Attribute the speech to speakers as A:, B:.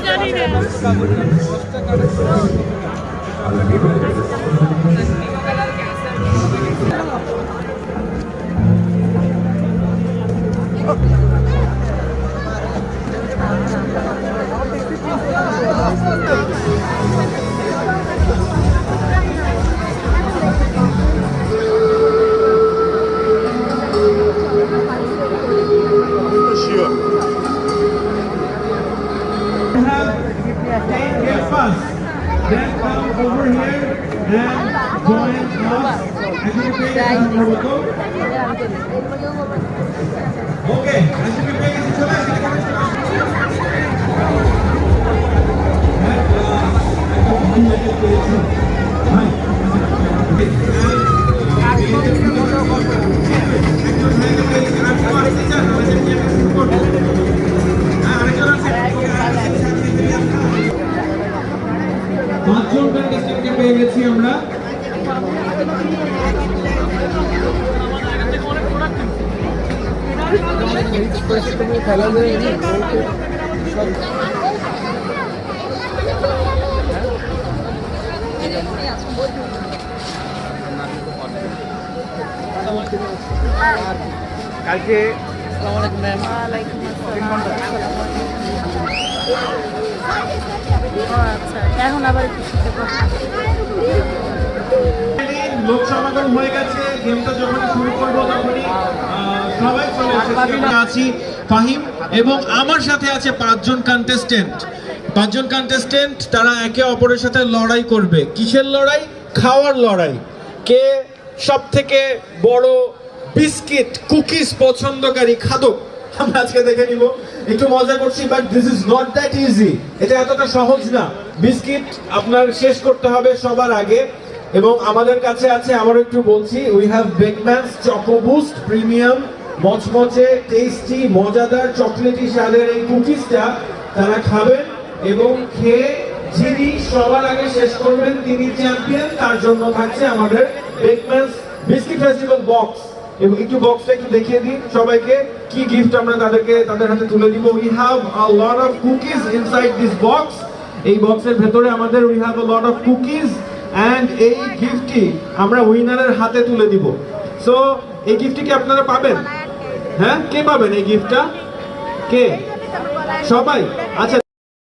A: জানি না first. Then come over here and join us. Anticipate number two. Okay, anticipate is চলে আসে, এখানে চলে আসে। পাঁচজন কন্টেস্টেন্টকে পেয়ে গেছি আমরা।
B: কালকে আসসালামু আলাইকুম ম্যাম।
C: ও এখন আবার
A: লোক সমাগম হয়ে গেছে গেমটা যখনই শুরু করব তখনই সবাই চলে এসেছে। আছি ফাহিম এবং আমার সাথে আছে পাঁচজন কন্টেস্টেন্ট পাঁচজন কন্টেস্টেন্ট তারা একে অপরের সাথে লড়াই করবে। কিসের লড়াই? খাওয়ার লড়াই। কে সব থেকে বড় বিস্কিট কুকিজ পছন্দকারী খাদক? আমরা আজকে দেখে নিব। একটু মজা করছি but this is not that easy এটা এতটা সহজ না। বিস্কিট আপনার শেষ করতে হবে সবার আগে। এবং আমাদের কাছে আছে আবার একটু বলছি we have Bakemans choco boost premium মচমচে টেস্টি মজাদার চকলেটি স্বাদের এই কুকিজটা তারা খাবেন এবং খেয়ে যিনি সবার আগে শেষ করবেন, তিনি চ্যাম্পিয়ন তার জন্য থাকছে আমাদের বেকম্যানস বিস্কিট ফেস্টিভ্যাল বক্স এবং একটু বক্সটা একটু দেখিয়ে দিন সবাইকে কি গিফট আমরা তাদেরকে তাদের হাতে তুলে দিব। We have a lot of cookies inside this box এই বক্সের ভেতরে আমাদের we have a lot of cookies and এই গিফটটি আমরা উইনারের হাতে তুলে দিব। সো এই গিফটটি কি আপনারা পাবেন? হ্যাঁ? কে পাবেন এই গিফটটা কে? সবাই? আচ্ছা